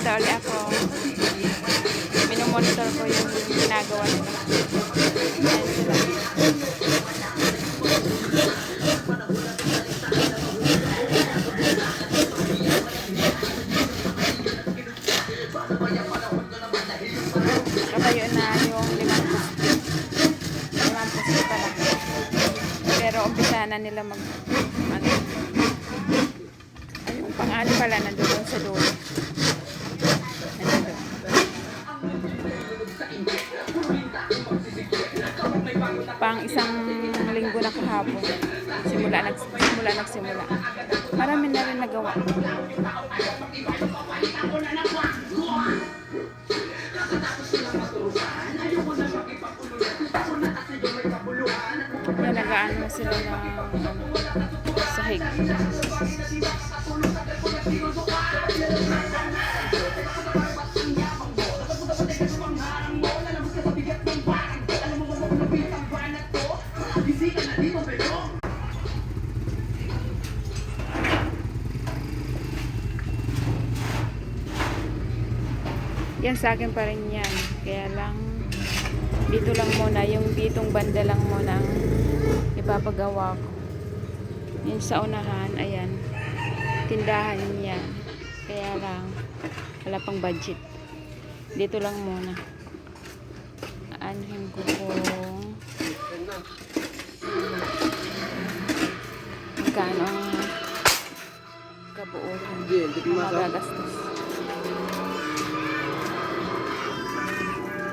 Nandito ulit ako. Minomonitor ko yung ginagawa nila. Ayan sila. Katayo na yung limang poste. Limang poste pa lang. Pero umpisa na nila mag ano, ay, yung pang-ano pala nandun sa dulo. Pang isang linggo na kahapon. Simula, nag, simula nagsimula. Marami na rin nagawa. Yan, nag-ano sila ng sahig. Yan sa akin pa rin yan. Kaya lang, dito lang muna, yung ditong banda lang muna ang ipapagawa ko. Yung sa unahan, ayan, tindahan niya. Kaya lang, wala pang budget. Dito lang muna. Anuhin ko kung Tabii orada. Değildi. Bunlar.